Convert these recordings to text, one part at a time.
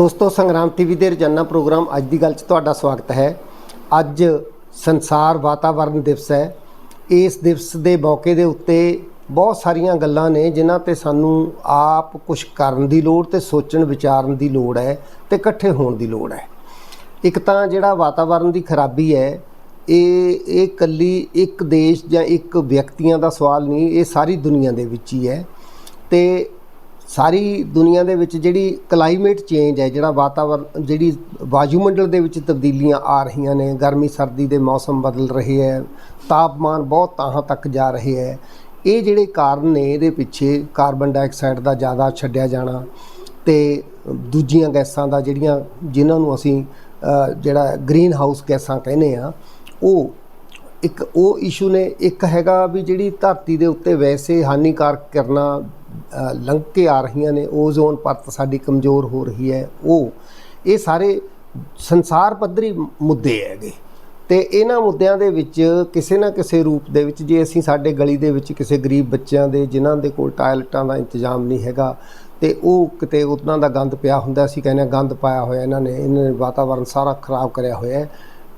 ਦੋਸਤੋ ਸੰਗਰਾਮ ਟੀਵੀ ਦੇ ਰੋਜ਼ਾਨਾ ਪ੍ਰੋਗਰਾਮ ਅੱਜ ਦੀ ਗੱਲ 'ਚ ਤੁਹਾਡਾ ਸਵਾਗਤ ਹੈ। ਅੱਜ ਸੰਸਾਰ ਵਾਤਾਵਰਣ ਦਿਵਸ ਹੈ। ਇਸ ਦਿਵਸ ਦੇ ਮੌਕੇ ਦੇ ਉੱਤੇ ਬਹੁਤ ਸਾਰੀਆਂ ਗੱਲਾਂ ਨੇ, ਜਿਨ੍ਹਾਂ ਤੇ ਸਾਨੂੰ ਆਪ ਕੁਝ ਕਰਨ ਦੀ ਲੋੜ ਤੇ ਸੋਚਣ, ਵਿਚਾਰਨ ਦੀ ਲੋੜ ਹੈ ਤੇ ਇਕੱਠੇ ਹੋਣ ਦੀ ਲੋੜ ਹੈ। ਇੱਕ ਤਾਂ ਜਿਹੜਾ ਵਾਤਾਵਰਣ ਦੀ ਖਰਾਬੀ ਹੈ, ਇਹ ਇਹ ਕੱਲੀ ਇੱਕ ਦੇਸ਼ ਜਾਂ ਇੱਕ ਵਿਅਕਤੀਆਂ ਦਾ ਸਵਾਲ ਨਹੀਂ, ਇਹ ਸਾਰੀ ਦੁਨੀਆ ਦੇ ਵਿੱਚ ਹੀ ਹੈ। ਤੇ ਸਾਰੀ ਦੁਨੀਆ ਦੇ ਵਿੱਚ ਜਿਹੜੀ ਕਲਾਈਮੇਟ ਚੇਂਜ ਹੈ, ਜਿਹੜਾ ਵਾਤਾਵਰਣ ਜਿਹੜੀ ਵਾਯੂਮੰਡਲ ਦੇ ਵਿੱਚ ਤਬਦੀਲੀਆਂ ਆ ਰਹੀਆਂ ਨੇ, ਗਰਮੀ, ਸਰਦੀ ਦੇ ਮੌਸਮ ਬਦਲ ਰਹੇ ਹੈ, ਤਾਪਮਾਨ ਬਹੁਤ ਤਾਹਾਂ ਤੱਕ ਜਾ ਰਹੇ ਹੈ, ਇਹ ਜਿਹੜੇ ਕਾਰਨ ਨੇ, ਇਹਦੇ ਪਿੱਛੇ ਕਾਰਬਨ ਡਾਈਆਕਸਾਈਡ ਦਾ ਜ਼ਿਆਦਾ ਛੱਡਿਆ ਜਾਣਾ ਤੇ ਦੂਜੀਆਂ ਗੈਸਾਂ ਦਾ ਜਿਹੜੀਆਂ, ਜਿਨ੍ਹਾਂ ਨੂੰ ਅਸੀਂ ਜਿਹੜਾ ਗ੍ਰੀਨ ਹਾਊਸ ਗੈਸਾਂ ਕਹਿੰਦੇ ਆ, ਉਹ ਇੱਕ ਉਹ ਇਸ਼ੂ ਨੇ, ਇੱਕ ਹੈਗਾ ਵੀ ਜਿਹੜੀ ਧਰਤੀ ਦੇ ਉੱਤੇ ਵੈਸੇ ਹਾਨੀਕਾਰਕ ਕਿਰਨਾਂ ਲੰਘ ਕੇ ਆ ਰਹੀਆਂ ਨੇ ਓਜ਼ੋਨ ਪਰਤ ਸਾਡੀ ਕਮਜ਼ੋਰ ਹੋ ਰਹੀ ਹੈ, ਉਹ, ਇਹ ਸਾਰੇ ਸੰਸਾਰ ਪੱਧਰੀ ਮੁੱਦੇ ਹੈਗੇ। ਤੇ ਇਹਨਾਂ ਮੁੱਦਿਆਂ ਦੇ ਵਿੱਚ ਕਿਸੇ ਨਾ ਕਿਸੇ ਰੂਪ ਦੇ ਵਿੱਚ, ਜੇ ਅਸੀਂ ਸਾਡੇ ਗਲੀ ਦੇ ਵਿੱਚ ਕਿਸੇ ਗਰੀਬ ਬੱਚਿਆਂ ਦੇ, ਜਿਨ੍ਹਾਂ ਦੇ ਕੋਲ ਟਾਇਲਟਾਂ ਦਾ ਇੰਤਜ਼ਾਮ ਨਹੀਂ ਹੈਗਾ, ਤੇ ਉਹ ਕਿਤੇ ਉਹਨਾਂ ਦਾ ਗੰਦ ਪਿਆ ਹੁੰਦਾ, ਅਸੀਂ ਕਹਿੰਦੇ ਹਾਂ ਗੰਦ ਪਾਇਆ ਹੋਇਆ ਇਹਨਾਂ ਨੇ ਇਹਨਾਂ ਨੇ ਵਾਤਾਵਰਣ ਸਾਰਾ ਖਰਾਬ ਕਰਿਆ ਹੋਇਆ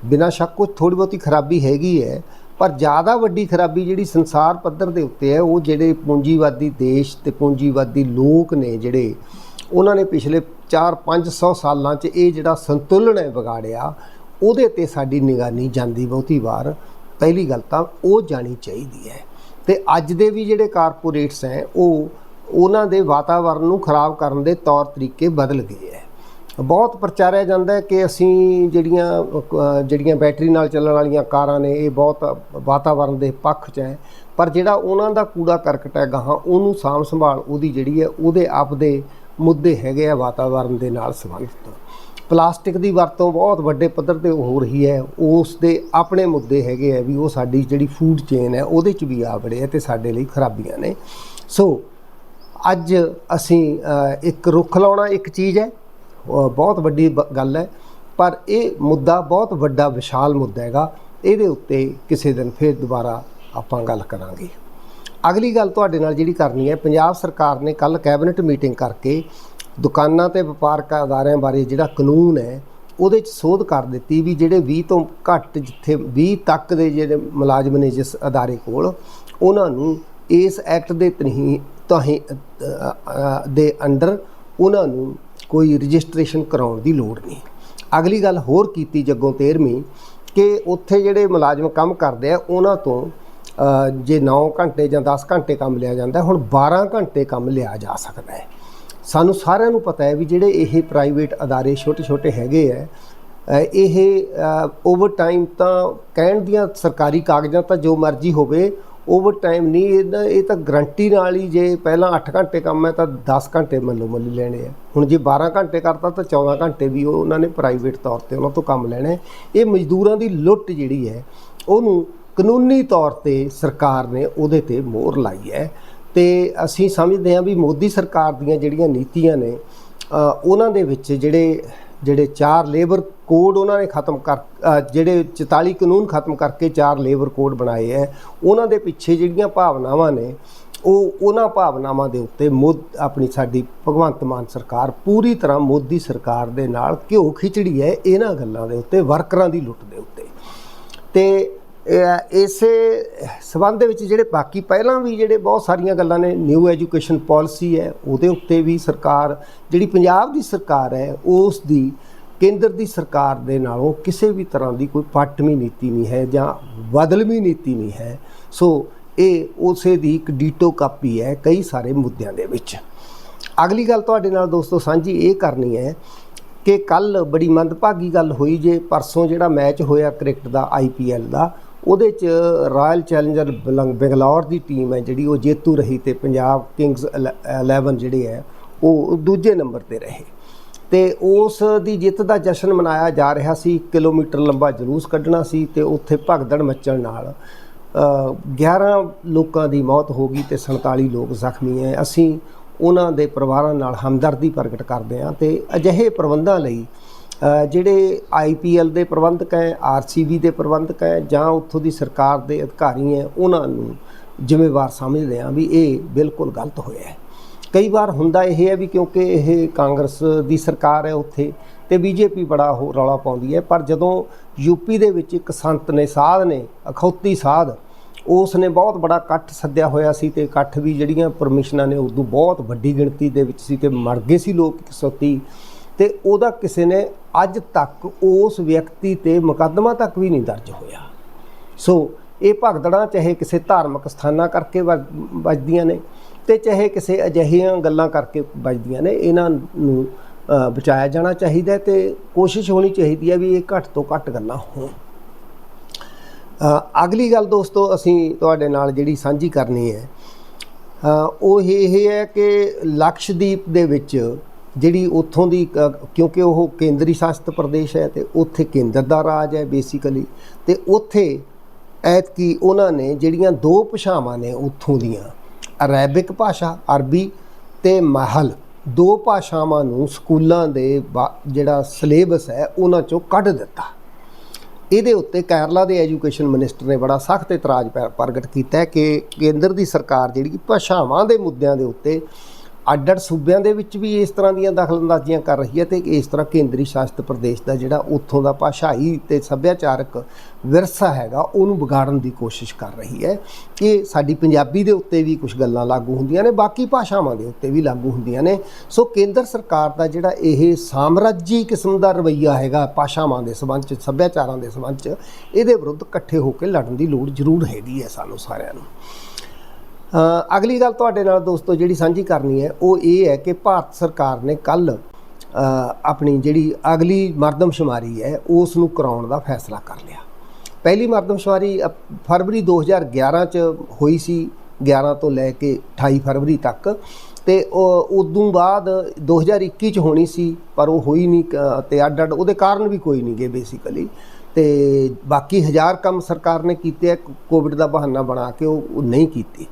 ਬਿਨਾਂ ਸ਼ੱਕ ਉਹ ਥੋੜੀ ਬਹੁਤੀ ਖਰਾਬੀ ਹੈਗੀ ਹੈ ਪਰ ਜ਼ਿਆਦਾ ਵੱਡੀ ਖਰਾਬੀ ਜਿਹੜੀ ਸੰਸਾਰ ਪੱਧਰ ਦੇ ਉੱਤੇ ਹੈ, ਉਹ ਜਿਹੜੇ ਪੂੰਜੀਵਾਦੀ ਦੇਸ਼ ਤੇ ਪੂੰਜੀਵਾਦੀ ਲੋਕ ਨੇ ਜਿਹੜੇ, ਉਹਨਾਂ ਨੇ ਪਿਛਲੇ 4-500 ਸਾਲਾਂ 'ਚ ਇਹ ਜਿਹੜਾ ਸੰਤੁਲਨ ਹੈ ਵਿਗਾੜਿਆ, ਉਹਦੇ ਤੇ ਸਾਡੀ ਨਿਗਾਹ ਜਾਂਦੀ ਬਹੁਤੀ ਵਾਰ, ਪਹਿਲੀ ਗੱਲ ਤਾਂ ਉਹ ਜਾਣੀ ਚਾਹੀਦੀ ਹੈ। ਤੇ ਅੱਜ ਦੇ ਵੀ ਜਿਹੜੇ ਕਾਰਪੋਰੇਟਸ ਹੈ, ਉਹ ਉਹਨਾਂ ਦੇ ਵਾਤਾਵਰਣ ਨੂੰ ਖਰਾਬ ਕਰਨ ਦੇ ਤੌਰ ਤਰੀਕੇ ਬਦਲ ਗਏ ਹੈ। ਬਹੁਤ ਪ੍ਰਚਾਰਿਆ ਜਾਂਦਾ ਹੈ ਕਿ ਅਸੀਂ ਜਿਹੜੀਆਂ ਜਿਹੜੀਆਂ ਬੈਟਰੀ ਨਾਲ ਚੱਲਣ ਵਾਲੀਆਂ ਕਾਰਾਂ ਨੇ, ਇਹ ਬਹੁਤ ਵਾਤਾਵਰਣ ਦੇ ਪੱਖ 'ਚ ਹੈ। ਪਰ ਜਿਹੜਾ ਉਹਨਾਂ ਦਾ ਕੂੜਾ ਕਰਕਟ ਹੈ ਗਾਹਾਂ, ਉਹਨੂੰ ਸਾਂਭ ਸੰਭਾਲ ਉਹਦੀ ਜਿਹੜੀ ਹੈ, ਉਹਦੇ ਆਪ ਦੇ ਮੁੱਦੇ ਹੈਗੇ ਆ ਵਾਤਾਵਰਣ ਦੇ ਨਾਲ ਸੰਬੰਧਿਤ। ਪਲਾਸਟਿਕ ਦੀ ਵਰਤੋਂ ਬਹੁਤ ਵੱਡੇ ਪੱਧਰ ਤੇ ਹੋ ਰਹੀ ਹੈ। ਉਸ ਦੇ ਆਪਣੇ ਮੁੱਦੇ ਹੈਗੇ ਆ ਵੀ ਉਹ ਸਾਡੀ ਜਿਹੜੀ ਫੂਡ ਚੇਨ ਹੈ, ਉਹਦੇ 'ਚ ਵੀ ਆ ਬੜੇ ਆ ਤੇ ਸਾਡੇ ਲਈ ਖਰਾਬੀਆਂ ਨੇ। ਸੋ ਅੱਜ ਅਸੀਂ ਇੱਕ ਰੁੱਖ ਲਾਉਣਾ ਇੱਕ ਚੀਜ਼ ਹੈ। ਬਹੁਤ ਵੱਡੀ ਬ- ਗੱਲ ਹੈ। ਪਰ ਇਹ ਮੁੱਦਾ ਬਹੁਤ ਵੱਡਾ, ਵਿਸ਼ਾਲ ਮੁੱਦਾ ਹੈਗਾ। ਇਹਦੇ ਉੱਤੇ ਕਿਸੇ ਦਿਨ ਫਿਰ ਦੁਬਾਰਾ ਆਪਾਂ ਗੱਲ ਕਰਾਂਗੇ। ਅਗਲੀ ਗੱਲ ਤੁਹਾਡੇ ਨਾਲ ਜਿਹੜੀ ਕਰਨੀ ਹੈ, ਪੰਜਾਬ ਸਰਕਾਰ ਨੇ ਕੱਲ ਕੈਬਨਿਟ ਮੀਟਿੰਗ ਕਰਕੇ ਦੁਕਾਨਾਂ ਤੇ ਵਪਾਰਕ ਅਦਾਰਿਆਂ ਬਾਰੇ ਜਿਹੜਾ ਕਾਨੂੰਨ ਹੈ, ਉਹਦੇ 'ਚ ਸੋਧ ਕਰ ਦਿੱਤੀ ਵੀ ਜਿਹੜੇ 20 ਤੋਂ ਘੱਟ ਜਿੱਥੇ 20 ਤੱਕ ਦੇ ਜਿਹੜੇ ਮੁਲਾਜ਼ਮ ਨੇ ਜਿਸ ਅਦਾਰੇ ਕੋਲ, ਉਹਨਾਂ ਨੂੰ ਇਸ ਐਕਟ ਦੇ ਤਹੀਂ ਤਹੀਂ ਦੇ ਅੰਡਰ ਉਹਨਾਂ ਨੂੰ ਕੋਈ ਰਜਿਸਟ੍ਰੇਸ਼ਨ ਕਰਾਉਣ ਦੀ ਲੋੜ ਨਹੀਂ। ਅਗਲੀ ਗੱਲ ਹੋਰ ਕੀਤੀ ਜੱਗੋਂ 13ਵੀਂ ਕਿ ਉੱਥੇ ਜਿਹੜੇ ਮੁਲਾਜ਼ਮ ਕੰਮ ਕਰਦੇ ਆ, ਉਹਨਾਂ ਤੋਂ ਜੇ 9 ਘੰਟੇ ਜਾਂ 10 ਘੰਟੇ ਕੰਮ ਲਿਆ ਜਾਂਦਾ, ਹੁਣ 12 ਘੰਟੇ ਕੰਮ ਲਿਆ ਜਾ ਸਕਦਾ ਹੈ। ਸਾਨੂੰ ਸਾਰਿਆਂ ਨੂੰ ਪਤਾ ਹੈ ਵੀ ਜਿਹੜੇ ਇਹ ਪ੍ਰਾਈਵੇਟ ਅਦਾਰੇ ਛੋਟੇ-ਛੋਟੇ ਹੈਗੇ ਆ ਇਹ ਓਵਰ ਟਾਈਮ ਤਾਂ ਕਹਿਣ ਦੀਆਂ ਸਰਕਾਰੀ ਕਾਗਜ਼ਾਂ ਤਾਂ ਜੋ ਮਰਜ਼ੀ ਹੋਵੇ ਓਵਰ ਟਾਈਮ ਨਹੀਂ ਇਹਦਾ ਇਹ ਤਾਂ ਗਰੰਟੀ ਨਾਲ ਹੀ ਜੇ ਪਹਿਲਾਂ 8 ਘੰਟੇ ਕੰਮ ਹੈ, ਤਾਂ 10 ਘੰਟੇ ਮੱਲੋ ਮੱਲੀ ਲੈਣੇ ਆ। ਹੁਣ ਜੇ 12 ਘੰਟੇ ਕਰਤਾ, ਤਾਂ 14 ਘੰਟੇ ਵੀ ਉਹ ਉਹਨਾਂ ਨੇ ਪ੍ਰਾਈਵੇਟ ਤੌਰ ਤੇ ਉਹਨਾਂ ਤੋਂ ਕੰਮ ਲੈਣਾ ਇਹ ਮਜ਼ਦੂਰਾਂ ਦੀ ਲੁੱਟ ਜਿਹੜੀ ਹੈ, ਉਹਨੂੰ ਕਾਨੂੰਨੀ ਤੌਰ ਤੇ ਸਰਕਾਰ ਨੇ ਉਹਦੇ ਤੇ ਮੋਹਰ ਲਾਈ ਹੈ। ਤੇ ਅਸੀਂ ਸਮਝਦੇ ਹਾਂ ਵੀ ਮੋਦੀ ਸਰਕਾਰ ਦੀਆਂ ਜਿਹੜੀਆਂ ਨੀਤੀਆਂ ਨੇ ਉਹਨਾਂ ਦੇ ਵਿੱਚ ਜਿਹੜੇ ਜਿਹੜੇ ਚਾਰ ਲੇਬਰ ਕੋਡ ਉਹਨਾਂ ਨੇ ਖਤਮ ਕਰ ਜਿਹੜੇ 44 ਕਾਨੂੰਨ ਖਤਮ ਕਰਕੇ ਚਾਰ ਲੇਬਰ ਕੋਡ ਬਣਾਏ ਹੈ ਉਹਨਾਂ ਦੇ ਪਿੱਛੇ ਜਿਹੜੀਆਂ ਭਾਵਨਾਵਾਂ ਨੇ, ਉਹ ਉਹਨਾਂ ਭਾਵਨਾਵਾਂ ਦੇ ਉੱਤੇ ਮੋਦ, ਆਪਣੀ ਸਾਡੀ ਭਗਵੰਤ ਮਾਨ ਸਰਕਾਰ ਪੂਰੀ ਤਰ੍ਹਾਂ ਮੋਦੀ ਸਰਕਾਰ ਦੇ ਨਾਲ ਘਿਓ ਖਿਚੜੀ ਹੈ ਇਹਨਾਂ ਗੱਲਾਂ ਦੇ ਉੱਤੇ, ਵਰਕਰਾਂ ਦੀ ਲੁੱਟ ਦੇ ਉੱਤੇ। ਤੇ ਇਸੇ ਸਬੰਧ ਦੇ ਵਿੱਚ ਜਿਹੜੇ ਬਾਕੀ ਪਹਿਲਾਂ ਵੀ ਜਿਹੜੇ ਬਹੁਤ ਸਾਰੀਆਂ ਗੱਲਾਂ ਨੇ ਨਿਊ ਐਜੂਕੇਸ਼ਨ ਪਾਲਿਸੀ ਹੈ, ਉਹਦੇ ਉੱਤੇ ਵੀ ਸਰਕਾਰ, ਜਿਹੜੀ ਪੰਜਾਬ ਦੀ ਸਰਕਾਰ ਹੈ, ਉਸ ਦੀ, ਕੇਂਦਰ ਦੀ ਸਰਕਾਰ ਦੇ ਨਾਲੋਂ ਕਿਸੇ ਵੀ ਤਰ੍ਹਾਂ ਦੀ ਕੋਈ ਪੱਟਵੀਂ ਨੀਤੀ ਨਹੀਂ ਹੈ ਜਾਂ ਬਦਲਵੀਂ ਨੀਤੀ ਨਹੀਂ ਹੈ। ਸੋ ਇਹ ਉਸੇ ਦੀ ਇੱਕ ਡੀਟੋ ਕਾਪੀ ਹੈ ਕਈ ਸਾਰੇ ਮੁੱਦਿਆਂ ਦੇ ਵਿੱਚ। ਅਗਲੀ ਗੱਲ ਤੁਹਾਡੇ ਨਾਲ ਦੋਸਤੋ ਸਾਂਝੀ ਇਹ ਕਰਨੀ ਹੈ ਕਿ ਕੱਲ ਬੜੀ ਮੰਦਭਾਗੀ ਗੱਲ ਹੋਈ ਜੇ, ਪਰਸੋਂ ਜਿਹੜਾ ਮੈਚ ਹੋਇਆ ਕ੍ਰਿਕਟ ਦਾ ਆਈਪੀਐਲ ਦਾ ਉਹਦੇ ਚ ਰਾਇਲ ਚੈਲੰਜਰ ਬਲੰਗ- ਬੰਗਲੌਰ ਦੀ ਟੀਮ ਹੈ ਜਿਹੜੀ ਉਹ ਜੇਤੂ ਰਹੀ ਤੇ ਪੰਜਾਬ ਕਿੰਗਸ 11 ਜਿਹੜੇ ਹੈ ਉਹ ਦੂਜੇ ਨੰਬਰ ਤੇ ਰਹੇ। ਤੇ ਉਸ ਦੀ ਜਿੱਤ ਦਾ ਜਸ਼ਨ ਮਨਾਇਆ ਜਾ ਰਿਹਾ ਸੀ ਕਿਲੋਮੀਟਰ ਲੰਬਾ ਜਲੂਸ ਕੱਢਣਾ ਸੀ ਤੇ ਉੱਥੇ ਭਗਦੜ ਮੱਚਣ ਨਾਲ ਅ, 11 ਲੋਕਾਂ ਦੀ ਮੌਤ ਹੋ ਗਈ ਤੇ 47 ਲੋਕ ਜ਼ਖਮੀ ਹੈ। ਅਸੀਂ ਉਹਨਾਂ ਦੇ ਪਰਿਵਾਰਾਂ ਨਾਲ ਹਮਦਰਦੀ ਪ੍ਰਗਟ ਕਰਦੇ ਹਾਂ ਤੇ ਅਜਿਹੇ ਪ੍ਰਬੰਧਾਂ ਲਈ ਜਿਹੜੇ ਆਈਪੀਐਲ ਦੇ ਪ੍ਰਬੰਧਕ ਹੈ ਆਰਸੀਬੀ ਦੇ ਪ੍ਰਬੰਧਕ ਹੈ ਜਾਂ ਉੱਥੋਂ ਦੀ ਸਰਕਾਰ ਦੇ ਅਧਿਕਾਰੀ ਹੈ, ਉਹਨਾਂ ਨੂੰ ਜ਼ਿੰਮੇਵਾਰ ਸਮਝਦੇ ਹਾਂ ਵੀ ਇਹ ਬਿਲਕੁਲ ਗਲਤ ਹੋਇਆ ਹੈ। ਕਈ ਵਾਰ ਹੁੰਦਾ ਇਹ ਹੈ ਵੀ ਕਿਉਂਕਿ ਇਹ ਕਾਂਗਰਸ ਦੀ ਸਰਕਾਰ ਹੈ ਉੱਥੇ ਤੇ ਬੀਜੇਪੀ ਬੜਾ ਉਹ ਰੌਲਾ ਪਾਉਂਦੀ ਹੈ, ਪਰ ਜਦੋਂ ਯੂਪੀ ਦੇ ਵਿੱਚ ਇੱਕ ਸੰਤ ਨੇ, ਸਾਧ ਨੇ, ਅਖੌਤੀ ਸਾਧ ਉਸ ਨੇ ਬਹੁਤ ਬੜਾ ਇਕੱਠ ਸੱਦਿਆ ਹੋਇਆ ਸੀ ਤੇ ਇਕੱਠ ਵੀ ਜਿਹੜੀਆਂ ਪਰਮਿਸ਼ਨਾਂ ਨੇ, ਉਦੋਂ ਬਹੁਤ ਵੱਡੀ ਗਿਣਤੀ ਦੇ ਵਿੱਚ ਸੀ ਤੇ ਮਰ ਗਏ ਸੀ ਲੋਕ 130 ਤੇ ਉਹਦਾ ਕਿਸੇ ਨੇ ਅੱਜ ਤੱਕ ਉਸ ਵਿਅਕਤੀ ਤੇ ਮੁਕੱਦਮਾ ਤੱਕ ਵੀ ਨਹੀਂ ਦਰਜ ਹੋਇਆ। ਸੋ ਇਹ ਭਗਦੜਾਂ ਚਾਹੇ ਕਿਸੇ ਧਾਰਮਿਕ ਸਥਾਨਾਂ ਕਰਕੇ ਵੱਜ- ਵੱਜਦੀਆਂ ਨੇ ਤੇ ਚਾਹੇ ਕਿਸੇ ਅਜਿਹੀਆਂ ਗੱਲਾਂ ਕਰਕੇ ਵੱਜਦੀਆਂ ਨੇ, ਇਹਨਾਂ ਨੂੰ ਬਚਾਇਆ ਜਾਣਾ ਚਾਹੀਦਾ ਹੈ ਤੇ ਕੋਸ਼ਿਸ਼ ਹੋਣੀ ਚਾਹੀਦੀ ਹੈ ਵੀ ਇਹ ਘੱਟ ਤੋਂ ਘੱਟ ਗੱਲਾਂ ਹੋਣ। ਅਗਲੀ ਗੱਲ ਦੋਸਤੋ, ਅਸੀਂ ਤੁਹਾਡੇ ਨਾਲ ਜਿਹੜੀ ਸਾਂਝੀ ਕਰਨੀ ਹੈ ਉਹ ਇਹ ਹੈ ਕਿ ਲਕਸ਼ਦੀਪ ਦੇ ਵਿੱਚ ਜਿਹੜੀ ਉੱਥੋਂ ਦੀ ਕਿਉਂਕਿ ਉਹ ਕੇਂਦਰੀ ਸ਼ਾਸਿਤ ਪ੍ਰਦੇਸ਼ ਹੈ ਤੇ ਉੱਥੇ ਕੇਂਦਰ ਦਾ ਰਾਜ ਹੈ ਬੇਸਿਕਲੀ ਤੇ ਉੱਥੇ ਐਤਕੀ ਉਹਨਾਂ ਨੇ ਜਿਹੜੀਆਂ ਦੋ ਭਾਸ਼ਾਵਾਂ ਨੇ ਉੱਥੋਂ ਦੀਆਂ, ਅਰੈਬਿਕ ਭਾਸ਼ਾ, ਅਰਬੀ ਤੇ ਮਹਲ, ਦੋ ਭਾਸ਼ਾਵਾਂ ਨੂੰ ਸਕੂਲਾਂ ਦੇ ਬਾ- ਜਿਹੜਾ ਸਿਲੇਬਸ ਹੈ ਉਹਨਾਂ ਚੋਂ ਕੱਢ ਦਿੱਤਾ। ਇਹਦੇ ਉੱਤੇ ਕੇਰਲਾ ਦੇ ਐਜੂਕੇਸ਼ਨ ਮਿਨਿਸਟਰ ਨੇ ਬੜਾ ਸਖਤ ਇਤਰਾਜ਼ ਪ- ਪ੍ਰਗਟ ਕੀਤਾ ਕਿ ਕੇਂਦਰ ਦੀ ਸਰਕਾਰ ਜਿਹੜੀ ਭਾਸ਼ਾਵਾਂ ਦੇ ਮੁੱਦਿਆਂ ਦੇ ਉੱਤੇ ਅੱਡ-ਅੱਡ ਸੂਬਿਆਂ ਦੇ ਵਿੱਚ ਵੀ ਇਸ ਤਰ੍ਹਾਂ ਦੀਆਂ ਦਖਲਅੰਦਾਜ਼ੀਆਂ ਕਰ ਰਹੀ ਹੈ ਤੇ ਇਸ ਤਰ੍ਹਾਂ ਕੇਂਦਰੀ ਸ਼ਾਸਿਤ ਪ੍ਰਦੇਸ਼ ਦਾ ਜਿਹੜਾ ਉੱਥੋਂ ਦਾ ਭਾਸ਼ਾਈ ਤੇ ਸੱਭਿਆਚਾਰਕ ਵਿਰਸਾ ਹੈਗਾ, ਉਹਨੂੰ ਵਿਗਾੜਨ ਦੀ ਕੋਸ਼ਿਸ਼ ਕਰ ਰਹੀ ਹੈ। ਕਿ ਸਾਡੀ ਪੰਜਾਬੀ ਦੇ ਉੱਤੇ ਵੀ ਕੁਝ ਗੱਲਾਂ ਲਾਗੂ ਹੁੰਦੀਆਂ ਨੇ, ਬਾਕੀ ਭਾਸ਼ਾਵਾਂ ਦੇ ਉੱਤੇ ਵੀ ਲਾਗੂ ਹੁੰਦੀਆਂ ਨੇ। ਸੋ ਕੇਂਦਰ ਸਰਕਾਰ ਦਾ ਜਿਹੜਾ ਇਹ ਸਾਮਰਾਜੀ ਕਿਸਮ ਦਾ ਰਵੱਈਆ ਹੈਗਾ, ਭਾਸ਼ਾਵਾਂ ਦੇ ਸਬੰਧ ਚ, ਸੱਭਿਆਚਾਰਾਂ ਦੇ ਸਬੰਧ ਚ, ਇਹਦੇ ਵਿਰੁੱਧ ਇਕੱਠੇ ਹੋ ਕੇ ਲੜਨ ਦੀ ਲੋੜ ਜ਼ਰੂਰ ਹੈਗੀ ਹੈ ਸਾਨੂੰ ਸਾਰਿਆਂ ਨੂੰ। ਅਗਲੀ ਗੱਲ ਤੁਹਾਡੇ ਨਾਲ ਦੋਸਤੋ ਜਿਹੜੀ ਸਾਂਝੀ ਕਰਨੀ ਹੈ ਉਹ ਇਹ ਹੈ ਕਿ ਭਾਰਤ ਸਰਕਾਰ ਨੇ ਕੱਲ ਆਪਣੀ ਜਿਹੜੀ ਅਗਲੀ ਮਰਦਮਸ਼ੁਮਾਰੀ ਹੈ ਉਸ ਨੂੰ ਕਰਾਉਣ ਦਾ ਫੈਸਲਾ ਕਰ ਲਿਆ। ਪਹਿਲੀ ਮਰਦਮਸ਼ੁਮਾਰੀ ਅ, ਫਰਵਰੀ 2011 ਚ ਹੋਈ ਸੀ 11 ਤੋਂ ਲੈ ਕੇ 28 ਫਰਵਰੀ ਤੱਕ। ਤੇ ਉਦੋਂ ਬਾਅਦ 2021 ਚ ਹੋਣੀ ਸੀ ਪਰ ਉਹ ਹੋਈ ਨਹੀਂ ਕ- ਤੇ ਅੱਡ ਅੱਡ ਉਹਦੇ ਕਾਰਨ ਵੀ ਕੋਈ ਨਹੀਂ ਗਏ ਬੇਸਿਕਲੀ ਤੇ ਬਾਕੀ ਹਜ਼ਾਰ ਕੰਮ ਸਰਕਾਰ ਨੇ ਕੀਤੇ ਆ ਕੋਵਿਡ ਦਾ ਬਹਾਨਾ ਬਣਾ ਕੇ ਉਹ ਉਹ ਨਹੀਂ ਕੀਤੇ।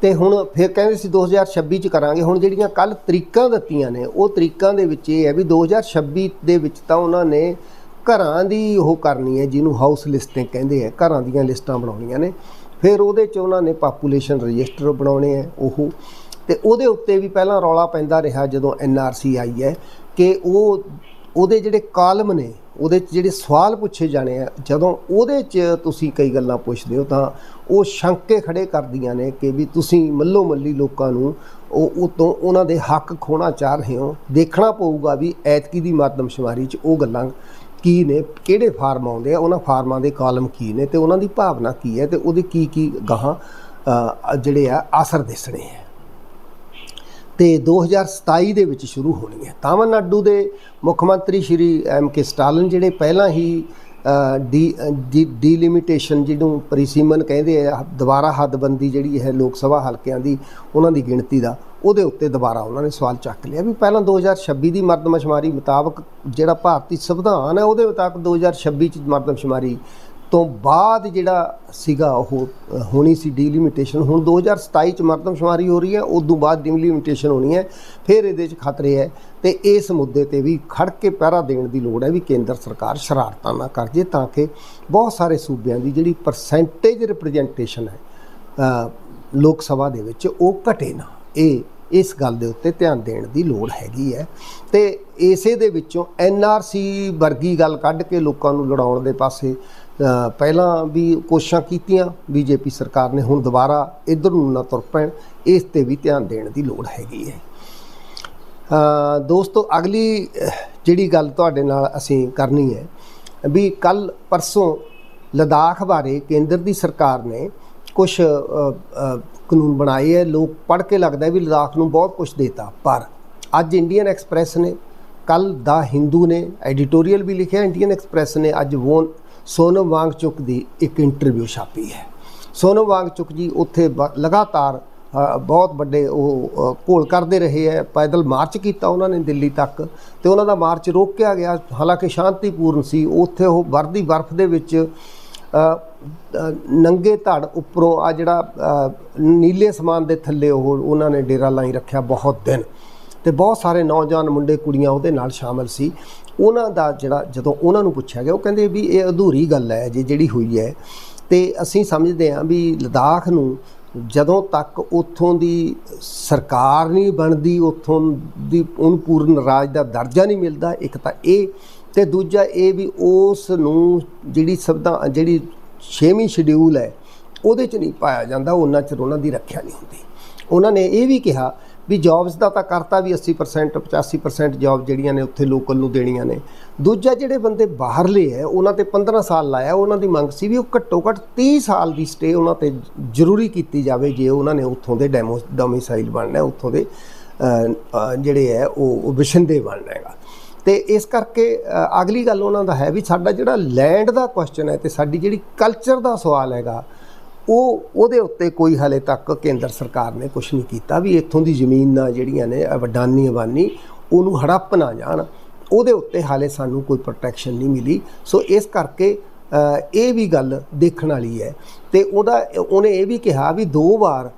ਤੇ ਹੁਣ ਫਿਰ ਕਹਿੰਦੇ ਸੀ 2026 ਚ ਕਰਾਂਗੇ। ਹੁਣ ਜਿਹੜੀਆਂ ਕੱਲ ਤਰੀਕਾਂ ਦਿੱਤੀਆਂ ਨੇ, ਉਹ ਤਰੀਕਾਂ ਦੇ ਵਿੱਚ ਇਹ ਹੈ ਵੀ 2026 ਦੇ ਵਿੱਚ ਤਾਂ ਉਹਨਾਂ ਨੇ ਘਰਾਂ ਦੀ ਉਹ ਕਰਨੀ ਹੈ, ਜਿਹਨੂੰ ਹਾਊਸ ਲਿਸਟਿੰਗ ਕਹਿੰਦੇ ਆ, ਘਰਾਂ ਦੀਆਂ ਲਿਸਟਾਂ ਬਣਾਉਣੀਆਂ ਨੇ। ਫਿਰ ਉਹਦੇ ਚ ਉਹਨਾਂ ਨੇ ਪਾਪੂਲੇਸ਼ਨ ਰਜਿਸਟਰ ਬਣਾਉਣੇ ਆ ਉਹ। ਤੇ ਉਹਦੇ ਉੱਤੇ ਵੀ ਪਹਿਲਾਂ ਰੌਲਾ ਪੈਂਦਾ ਰਿਹਾ ਜਦੋਂ ਐਨਆਰਸੀ ਆਈ ਹੈ ਕਿ ਉਹ, ਉਹਦੇ ਜਿਹੜੇ ਕਾਲਮ ਨੇ ਉਹਦੇ 'ਚ ਜਿਹੜੇ ਸਵਾਲ ਪੁੱਛੇ ਜਾਣੇ ਆ, ਜਦੋਂ ਉਹਦੇ 'ਚ ਤੁਸੀਂ ਕਈ ਗੱਲਾਂ ਪੁੱਛਦੇ ਹੋ ਤਾਂ ਉਹ ਸ਼ੰਕੇ ਖੜੇ ਕਰਦੀਆਂ ਨੇ ਕਿ ਵੀ ਤੁਸੀਂ ਮੱਲੋ ਮੱਲੀ ਲੋਕਾਂ ਨੂੰ ਉਹ ਉਹ ਤੋਂ ਉਹਨਾਂ ਦੇ ਹੱਕ ਖੋਣਾ ਚਾਹ ਰਹੇ ਹੋ। ਦੇਖਣਾ ਪਊਗਾ ਵੀ ਐਤਕੀ ਦੀ ਮਰਦਮਸ਼ੁਮਾਰੀ 'ਚ ਉਹ ਗੱਲਾਂ ਕੀ ਨੇ, ਕਿਹੜੇ ਫਾਰਮ ਆਉਂਦੇ ਆ, ਉਹਨਾਂ ਫਾਰਮਾਂ ਦੇ ਕਾਲਮ ਕੀ ਨੇ ਤੇ ਉਹਨਾਂ ਦੀ ਭਾਵਨਾ ਕੀ ਹੈ ਤੇ ਉਹਦੇ ਕੀ ਕੀ ਗਾਹਾਂ ਜਿਹੜੇ ਆ ਅਸਰ ਦਿਸਣੇ ਆ। ਤੇ 2027 ਦੇ ਵਿੱਚ ਸ਼ੁਰੂ ਹੋਣੀ ਹੈ। ਤਾਮਿਲਨਾਡੂ ਦੇ ਮੁੱਖ ਮੰਤਰੀ ਸ਼੍ਰੀ ਐਮ ਕੇ ਸਟਾਲਿਨ ਜਿਹੜੇ ਪਹਿਲਾਂ ਹੀ ਡੀ ਡੀ, ਡੀਲਿਮਿਟੇਸ਼ਨ ਜਿਹਨੂੰ ਪਰਿਸੀਮਨ ਕਹਿੰਦੇ ਆ, ਦੁਬਾਰਾ ਹੱਦਬੰਦੀ ਜਿਹੜੀ ਹੈ ਲੋਕ ਸਭਾ ਹਲਕਿਆਂ ਦੀ, ਉਹਨਾਂ ਦੀ ਗਿਣਤੀ ਦਾ, ਉਹਦੇ ਉੱਤੇ ਦੁਬਾਰਾ ਉਹਨਾਂ ਨੇ ਸਵਾਲ ਚੱਕ ਲਿਆ ਵੀ ਪਹਿਲਾਂ 2026 ਦੀ ਮਰਦਮਸ਼ੁਮਾਰੀ ਮੁਤਾਬਕ ਜਿਹੜਾ ਭਾਰਤੀ ਸੰਵਿਧਾਨ ਹੈ, ਉਹਦੇ ਮੁਤਾਬਕ 2026 ਚ ਮਰਦਮਸ਼ੁਮਾਰੀ ਤੋਂ ਬਾਅਦ ਜਿਹੜਾ ਸੀਗਾ ਉਹ ਹੋਣੀ ਸੀ ਡੀਲਿਮਿਟੇਸ਼ਨ ਹੁਣ 2027 ਚ ਮਰਦਮਸ਼ੁਮਾਰੀ ਹੋ ਰਹੀ ਹੈ ਉਸ ਤੋਂ ਬਾਅਦ ਡੀਲਿਮਿਟੇਸ਼ਨ ਹੋਣੀ ਹੈ। ਫਿਰ ਇਹਦੇ 'ਚ ਖਤਰੇ ਹੈ ਤੇ ਇਸ ਮੁੱਦੇ ਤੇ ਵੀ ਖੜ ਕੇ ਪਹਿਰਾ ਦੇਣ ਦੀ ਲੋੜ ਹੈ ਵੀ ਕੇਂਦਰ ਸਰਕਾਰ ਸ਼ਰਾਰਤਾਂ ਨਾ ਕਰ ਜੇ ਤਾਂ ਕਿ ਬਹੁਤ ਸਾਰੇ ਸੂਬਿਆਂ ਦੀ ਜਿਹੜੀ ਪਰਸੈਂਟੇਜ ਰਿਪਰੈਜ਼ੈਂਟੇਸ਼ਨ ਹੈ ਲੋਕ ਸਭਾ ਦੇ ਵਿੱਚ ਉਹ ਘਟੇ ਨਾ। ਇਹ, ਇਸ ਗੱਲ ਦੇ ਉੱਤੇ ਧਿਆਨ ਦੇਣ ਦੀ ਲੋੜ ਹੈਗੀ ਹੈ। ਤੇ ਇਸੇ ਦੇ ਵਿੱਚੋਂ ਐਨਆਰਸੀ ਵਰਗੀ ਗੱਲ ਕੱਢ ਕੇ ਲੋਕਾਂ ਨੂੰ ਲੜਾਉਣ ਦੇ ਪਾਸੇ ਪਹਿਲਾਂ ਵੀ ਕੋਸ਼ਿਸ਼ਾਂ ਕੀਤੀਆਂ, ਬੀਜੇਪੀ ਸਰਕਾਰ ਨੇ ਹੁਣ ਦੁਬਾਰਾ ਇਧਰ ਨੂੰ ਨਾ ਤੁਰ ਪੈਣ, ਇਸ ਤੇ ਵੀ ਧਿਆਨ ਦੇਣ ਦੀ ਲੋੜ ਹੈਗੀ ਹੈ। ਦੋਸਤੋ, ਅਗਲੀ ਜਿਹੜੀ ਗੱਲ ਤੁਹਾਡੇ ਨਾਲ ਅਸੀਂ ਕਰਨੀ ਹੈ, ਵੀ ਕੱਲ ਪਰਸੋਂ ਲਦਾਖ ਬਾਰੇ ਕੇਂਦਰ ਦੀ ਸਰਕਾਰ ਨੇ ਕੁਝ ਕਾਨੂੰਨ ਬਣਾਏ ਹੈ। ਲੋਕ ਪੜ੍ਹ ਕੇ ਲੱਗਦਾ ਵੀ ਲਦਾਖ ਨੂੰ ਬਹੁਤ ਕੁਝ ਦੇਤਾ, ਪਰ ਅੱਜ ਇੰਡੀਅਨ ਐਕਸਪ੍ਰੈਸ ਨੇ ਕੱਲ ਦਾ ਹਿੰਦੂ ਨੇ, ਐਡੀਟੋਰੀਅਲ ਵੀ ਲਿਖਿਆ, ਇੰਡੀਅਨ ਐਕਸਪ੍ਰੈਸ ਨੇ, ਅੱਜ ਵੋਨ ਸੋਨਮ ਵਾਂਗਚੁਕ ਦੀ ਇੱਕ ਇੰਟਰਵਿਊ ਛਾਪੀ ਹੈ। ਸੋਨਮ ਵਾਂਗਚੁਕ ਜੀ ਉੱਥੇ ਬ- ਲਗਾਤਾਰ ਬਹੁਤ ਵੱਡੇ ਉਹ ਘੋਲ ਕਰਦੇ ਰਹੇ ਹੈ। ਪੈਦਲ ਮਾਰਚ ਕੀਤਾ ਉਹਨਾਂ ਨੇ ਦਿੱਲੀ ਤੱਕ ਤੇ ਉਹਨਾਂ ਦਾ ਮਾਰਚ ਰੋਕਿਆ ਗਿਆ। ਹਾਲਾਂਕਿ ਸ਼ਾਂਤੀਪੂਰਨ ਸੀ। ਉੱਥੇ ਉਹ ਵਰਦੀ ਬਰਫ਼ ਦੇ ਵਿੱਚ ਨੰਗੇ ਧੜ ਉੱਪਰੋਂ ਆ ਜਿਹੜਾ ਨੀਲੇ ਸਮਾਨ ਦੇ ਥੱਲੇ ਉਹ, ਉਹਨਾਂ ਨੇ ਡੇਰਾ ਲਾਈ ਰੱਖਿਆ ਬਹੁਤ ਦਿਨ। ਤੇ ਬਹੁਤ ਸਾਰੇ ਨੌਜਵਾਨ ਮੁੰਡੇ ਕੁੜੀਆਂ ਉਹਦੇ ਨਾਲ ਸ਼ਾਮਲ ਸੀ। ਉਹਨਾਂ ਦਾ ਜਿਹੜਾ ਜਦੋਂ ਉਹਨਾਂ ਨੂੰ ਪੁੱਛਿਆ ਗਿਆ, ਉਹ ਕਹਿੰਦੇ ਵੀ ਇਹ ਅਧੂਰੀ ਗੱਲ ਹੈ ਜੇ, ਜਿਹੜੀ ਹੋਈ ਹੈ। ਤੇ ਅਸੀਂ ਸਮਝਦੇ ਹਾਂ ਵੀ ਲਦਾਖ ਨੂੰ ਜਦੋਂ ਤੱਕ ਉਥੋਂ ਦੀ ਸਰਕਾਰ ਨਹੀਂ ਬਣਦੀ, ਉਥੋਂ ਦੀ ਉਹਨੂੰ ਪੂਰਨ ਰਾਜ ਦਾ ਦਰਜਾ ਨਹੀਂ ਮਿਲਦਾ, ਇੱਕ ਤਾਂ ਇਹ ਤੇ ਦੂਜਾ ਇਹ ਵੀ ਉਸ ਨੂੰ ਜਿਹੜੀ ਸੰਵਿਧਾਨ ਜਿਹੜੀ 6ਵੀਂ ਸ਼ਡਿਊਲ ਹੈ, ਉਹਦੇ ਚ ਨਹੀਂ ਪਾਇਆ ਜਾਂਦਾ, ਉਹਨਾਂ ਚਿਰ ਉਹਨਾਂ ਦੀ ਰੱਖਿਆ ਨਹੀਂ ਹੁੰਦੀ। ਉਹਨਾਂ ਨੇ ਇਹ ਵੀ ਕਿਹਾ ਵੀ ਜੌਬਸ ਦਾ ਤਾਂ ਕਰਤਾ ਵੀ 80% 85% ਜੌਬ ਜਿਹੜੀਆਂ ਨੇ ਉੱਥੇ ਲੋਕਲ ਨੂੰ ਦੇਣੀਆਂ ਨੇ। ਦੂਜਾ ਜਿਹੜੇ ਬੰਦੇ ਬਾਹਰਲੇ ਹੈ ਉਹਨਾਂ ਤੇ 15 ਸਾਲ ਲਾਇਆ, ਉਹਨਾਂ ਦੀ ਮੰਗ ਸੀ ਵੀ ਉਹ ਘੱਟੋ ਘੱਟ 30 ਸਾਲ ਦੀ ਸਟੇ ਉਹਨਾਂ ਤੇ ਜ਼ਰੂਰੀ ਕੀਤੀ ਜਾਵੇ ਜੇ ਉਹਨਾਂ ਨੇ ਉੱਥੋਂ ਦੇ ਡੈਮੋ ਡੋਮਿਸਾਈਲ ਬਣਨਾ, ਉੱਥੋਂ ਦੇ ਜਿਹੜੇ ਹੈ ਉਹ ਉਹ ਬਣਨਾ ਹੈਗਾ। ਤੇ ਇਸ ਕਰਕੇ ਅਗਲੀ ਗੱਲ ਉਹਨਾਂ ਦਾ ਹੈ ਵੀ ਸਾਡਾ ਜਿਹੜਾ ਲੈਂਡ ਦਾ ਕੁਐਸਚਨ ਹੈ ਤੇ ਸਾਡੀ ਜਿਹੜੀ ਕਲਚਰ ਦਾ ਸਵਾਲ ਹੈਗਾ ਉਹ ਉਹਦੇ ਉੱਤੇ ਕੋਈ ਹਲੇ ਤੱਕ ਕੇਂਦਰ ਸਰਕਾਰ ਨੇ ਕੁਝ ਨਹੀਂ ਕੀਤਾ ਵੀ ਇੱਥੋਂ ਦੀ ਜ਼ਮੀਨਾਂ ਜਿਹੜੀਆਂ ਨੇ ਵਡਾਨੀ, ਅਬਾਨੀ, ਉਹਨੂੰ ਹੜੱਪ ਨਾ ਜਾਣ। ਉਹਦੇ ਉੱਤੇ ਹਾਲੇ ਸਾਨੂੰ ਕੋਈ ਪ੍ਰੋਟੈਕਸ਼ਨ ਨਹੀਂ ਮਿਲੀ। ਸੋ ਇਸ ਕਰਕੇ ਇਹ ਵੀ ਗੱਲ ਦੇਖਣ ਵਾਲੀ ਹੈ। ਤੇ ਉਹਦਾ, ਉਹਨੇ ਇਹ ਵੀ ਕਿਹਾ ਵੀ ਦੋ ਵਾਰ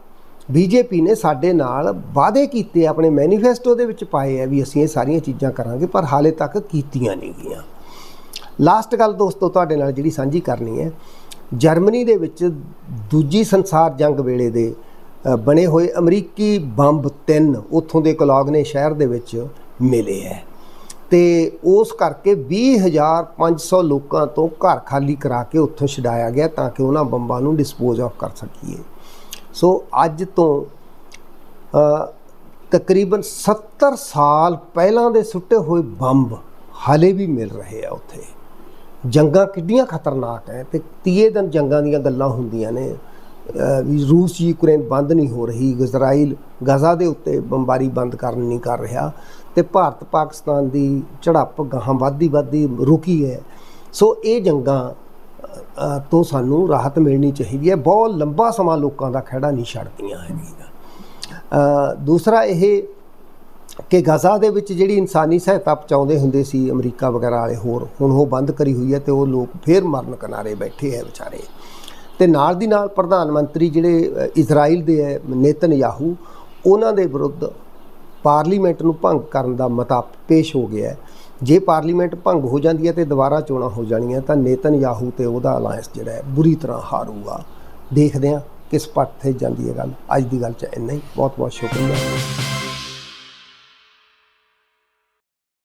ਬੀਜੇਪੀ ਨੇ ਸਾਡੇ ਨਾਲ ਵਾਅਦੇ ਕੀਤੇ, ਆਪਣੇ ਮੈਨੀਫੈਸਟੋ ਦੇ ਵਿੱਚ ਪਾਏ ਆ ਵੀ ਅਸੀਂ ਇਹ ਸਾਰੀਆਂ ਚੀਜ਼ਾਂ ਕਰਾਂਗੇ, ਪਰ ਹਾਲੇ ਤੱਕ ਕੀਤੀਆਂ ਨਹੀਂ ਗਈਆਂ। ਲਾਸਟ ਗੱਲ ਦੋਸਤੋ, ਤੁਹਾਡੇ ਨਾਲ ਜਿਹੜੀ ਸਾਂਝੀ ਕਰਨੀ ਹੈ ਜਰਮਨੀ ਦੇ ਵਿੱਚ ਦੂਜੀ ਸੰਸਾਰ ਜੰਗ ਵੇਲੇ ਦੇ ਬਣੇ ਹੋਏ ਅਮਰੀਕੀ ਬੰਬ ਤਿੰਨ ਉੱਥੋਂ ਦੇ ਕਲੌਗਨੇ ਸ਼ਹਿਰ ਦੇ ਵਿੱਚ ਮਿਲੇ ਹੈ। ਤੇ ਉਸ ਕਰਕੇ 20500 ਲੋਕਾਂ ਤੋਂ ਘਰ ਖਾਲੀ ਕਰਾ ਕੇ ਉੱਥੋਂ ਛਡਾਇਆ ਗਿਆ ਤਾਂ ਕਿ ਉਹਨਾਂ ਬੰਬਾਂ ਨੂੰ ਡਿਸਪੋਜ਼ ਆਫ ਕਰ ਸਕੀਏ। ਸੋ ਅੱਜ ਤੋਂ ਤਕਰੀਬਨ 70 ਸਾਲ ਪਹਿਲਾਂ ਦੇ ਸੁੱਟੇ ਹੋਏ ਬੰਬ ਹਾਲੇ ਵੀ ਮਿਲ ਰਹੇ ਆ ਉੱਥੇ। ਜੰਗਾਂ ਕਿੰਨੀਆਂ ਖਤਰਨਾਕ ਹੈ ਤੇ ਤੀਏ ਦਿਨ ਜੰਗਾਂ ਦੀਆਂ ਗੱਲਾਂ ਹੁੰਦੀਆਂ ਨੇ। ਵੀ ਰੂਸ ਯੂਕਰੇਨ ਬੰਦ ਨਹੀਂ ਹੋ ਰਹੀ, ਇਜ਼ਰਾਈਲ ਗਜ਼ਾ ਦੇ ਉੱਤੇ ਬੰਬਾਰੀ ਬੰਦ ਕਰਨ ਨਹੀਂ ਕਰ ਰਿਹਾ ਤੇ ਭਾਰਤ ਪਾਕਿਸਤਾਨ ਦੀ ਝੜਪ ਗਾਹਾਂ ਵੱਧਦੀ ਵੱਧਦੀ ਰੁਕੀ ਹੈ। ਸੋ ਇਹ ਜੰਗਾਂ ਤੋਂ ਸਾਨੂੰ ਰਾਹਤ ਮਿਲਣੀ ਚਾਹੀਦੀ ਹੈ। ਬਹੁਤ ਲੰਬਾ ਸਮਾਂ ਲੋਕਾਂ ਦਾ ਖਹਿੜਾ ਨਹੀਂ ਛੱਡਦੀਆਂ ਹੈਗੀਆਂ। ਦੂਸਰਾ ਇਹ ਕਿ ਗਜ਼ਾ ਦੇ ਵਿੱਚ ਜਿਹੜੀ ਇਨਸਾਨੀ ਸਹਾਇਤਾ ਪਹੁੰਚਾਉਂਦੇ ਹੁੰਦੇ ਸੀ, ਅਮਰੀਕਾ ਵਗੈਰਾ ਵਾਲੇ ਹੋਰ, ਹੁਣ ਉਹ ਬੰਦ ਕਰੀ ਹੋਈ ਹੈ ਤੇ ਉਹ ਲੋਕ ਫੇਰ ਮਰਨ ਕਿਨਾਰੇ ਬੈਠੇ ਹੈ ਵਿਚਾਰੇ। ਤੇ ਨਾਲ ਦੀ ਨਾਲ ਪ੍ਰਧਾਨ ਮੰਤਰੀ ਜਿਹੜੇ ਇਜ਼ਰਾਈਲ ਦੇ ਹੈ ਨੇਤਨ ਨੇਤਨਯਾਹੂ, ਉਹਨਾਂ ਦੇ ਵਿਰੁੱਧ ਪਾਰਲੀਮੈਂਟ ਨੂੰ ਭੰਗ ਕਰਨ ਦਾ ਮਤਾ ਪੇਸ਼ ਹੋ ਗਿਆ ਜੇ ਪਾਰਲੀਮੈਂਟ ਭੰਗ ਹੋ ਜਾਂਦੀ ਹੈ ਤੇ ਦੁਬਾਰਾ ਚੋਣਾਂ ਹੋ ਜਾਣੀਆਂ, ਤਾਂ ਨੇਤਨ ਯਾਹੂ ਤੇ ਉਹਦਾ ਅਲਾਈਅੰਸ ਜਿਹੜਾ ਹੈ, ਬੁਰੀ ਤਰ੍ਹਾਂ ਹਾਰੂਗਾ। ਦੇਖਦੇ ਹਾਂ ਕਿਸ ਪੱਟ ਤੇ ਜਾਂਦੀ ਹੈ ਗੱਲ। ਅੱਜ ਦੀ ਗੱਲ ਚ ਇੰਨਾ ਹੀ। ਬਹੁਤ ਬਹੁਤ ਸ਼ੁਕਰੀਆ।